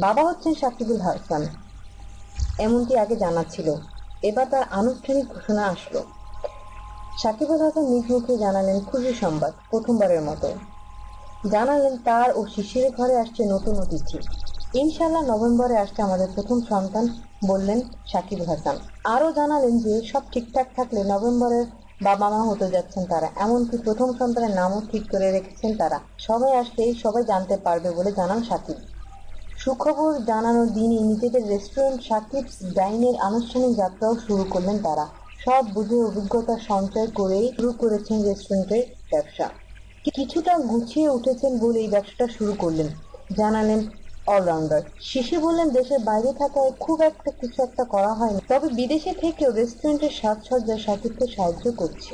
বাবা হচ্ছেন সাকিবুল হাসান। এমনটি আগে জানা ছিল। এবার তার আনুষ্ঠানিক ঘোষণা আসলো। সাকিবুল হাসান নিজ মুখে জানালেন, খুশি সংবাদ, প্রথমবারের মতো। জানালেন, তার ও শিশিরের ঘরে আসছে নতুন অতিথি। ইনশাল্লাহ নভেম্বরে আসছে আমাদের প্রথম সন্তান, বললেন সাকিব হাসান। আরও জানালেন যে, সব ঠিকঠাক থাকলে নভেম্বরের বাবা মা হতে যাচ্ছেন তারা। এমনকি প্রথম সন্তানের নামও ঠিক করে রেখেছেন তারা। সবাই আসলেই সবাই জানতে পারবে বলে জানান সাকিব সুখবর জানানোর দিনই নিজেদের রেস্টুরেন্ট সাকিবস ডাইনের আনুষ্ঠানিক যাত্রাও শুরু করলেন তারা। সব বুঝে অভিজ্ঞতা সঞ্চয় করেই শুরু করেছেন রেস্টুরেন্টের ব্যবসা। কিছুটা গুছিয়ে উঠেছেন বলে এই ব্যবসাটা শুরু করলেন, জানালেন অলরাউন্ডার। শিশু বললেন, দেশের বাইরে থাকায় খুব একটা কিছু একটা করা হয়নি, তবে বিদেশে থেকেও রেস্টুরেন্টের সাজসজ্জা সাকিবকে সাহায্য করছে।